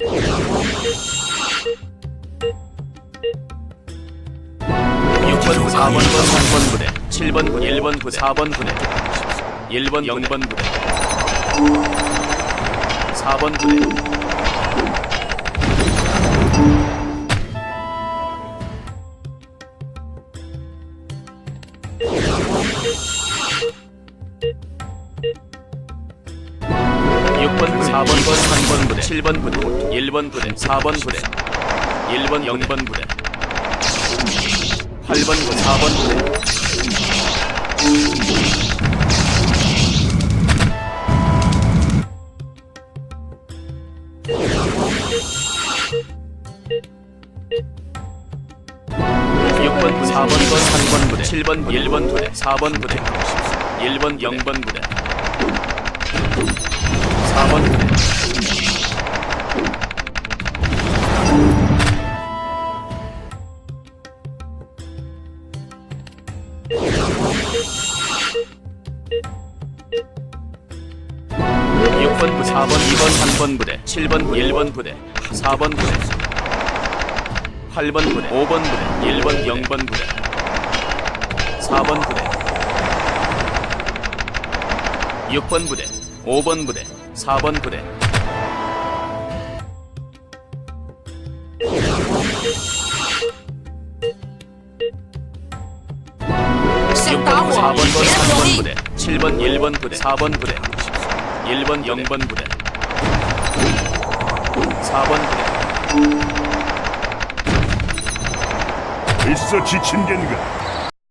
육번 4번, 3번 부대, 7번 부대, 1번 부대, 4번 부대, 1번 0번 부대, 4번 부대, 육번 4번, 3번 부대, 7번 부대, 1번 부대, 4번 부대, 1번 0번 부대, 8번, 4번 부대, 육번 4번, 3번 부대, 7번 부대, 1번 부대, 4번 부대, 1번 0번 부대, 6번 부대, 4번, 2번, 3번 부대, 7번, 1번 부대, 4번 부대, 8번 부대, 5번 부대, 1번, 0번 부대, 4번 부대, 6번 부대, 5번 부대, 4번 부대. 4번 예, 예. 부대, 3번 부대, 7번 1번 부대, 4번 부대, 1번 0번 부대, 4번 부대. 있어 지친 겐가?